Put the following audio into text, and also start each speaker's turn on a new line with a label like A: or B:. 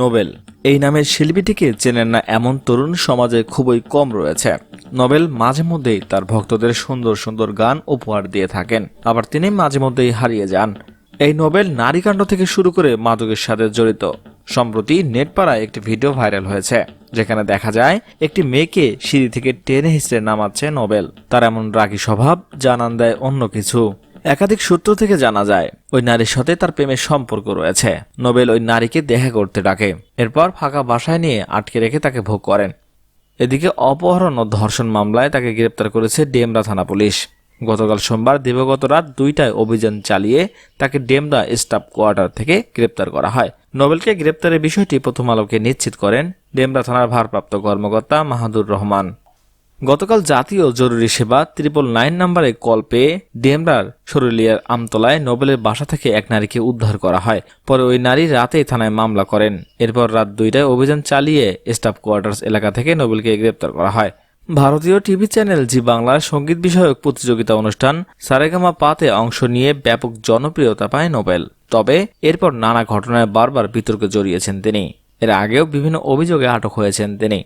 A: Nobel. এই নামের শিল্পীটিকে চেনেন না এমন তরুণ সমাজে খুবই কম রয়েছে। নোবেল মাঝে মধ্যেই তার ভক্তদের সুন্দর সুন্দর গান উপহার দিয়ে থাকেন। আবার তিনি মাঝে মধ্যেই হারিয়ে যান। এই নোবেল নারীকাণ্ড থেকে শুরু করে মাদকের সাথে জড়িত। সম্প্রতি নেটপাড়ায় একটি ভিডিও ভাইরাল হয়েছে, যেখানে দেখা যায় একটি মেয়েকে সিঁড়ি থেকে টেনে হিসড়ে নামাচ্ছে নোবেল। তার এমন রাগী স্বভাব জানান দেয় অন্য কিছু। একাধিক সূত্র থেকে জানা যায়, ওই নারীর সাথে তার প্রেমের সম্পর্ক রয়েছে। নোবেল ওই নারীকে দেখা করতে ডাকে। এরপর ফাঁকা বাসায় নিয়ে আটকে রেখে তাকে ভোগ করেন। এদিকে অপহরণ ও ধর্ষণ মামলায় তাকে গ্রেপ্তার করেছে ডেমরা থানা পুলিশ। গতকাল সোমবার দিবগত রাত দুইটায় অভিযান চালিয়ে তাকে ডেমরা স্টাফ কোয়ার্টার থেকে গ্রেপ্তার করা হয়। নোবেলকে গ্রেপ্তারের বিষয়টি প্রথম আলোকে নিশ্চিত করেন ডেমরা থানার ভারপ্রাপ্ত কর্মকর্তা মাহাদুর রহমান। গতকাল জাতীয় জরুরি সেবা ত্রিপল নাইন নম্বরে কল পেয়ে ডেমরার সরুলিয়ার আমতলায় নোবেলের বাসা থেকে এক নারীকে উদ্ধার করা হয়। পরে ওই নারী রাতেই থানায় মামলা করেন। এরপর রাত দুইটায় অভিযান চালিয়ে স্টাফ কোয়ার্টার্স এলাকা থেকে নোবেলকে গ্রেপ্তার করা হয়। ভারতীয় টিভি চ্যানেল জি বাংলার সংগীত বিষয়ক প্রতিযোগিতা অনুষ্ঠান সারেগামা পাতে অংশ নিয়ে ব্যাপক জনপ্রিয়তা পায় নোবেল। তবে এরপর নানা ঘটনায় বারবার বিতর্কে জড়িয়েছেন তিনি। এর আগেও বিভিন্ন অভিযোগে আটক হয়েছেন তিনি।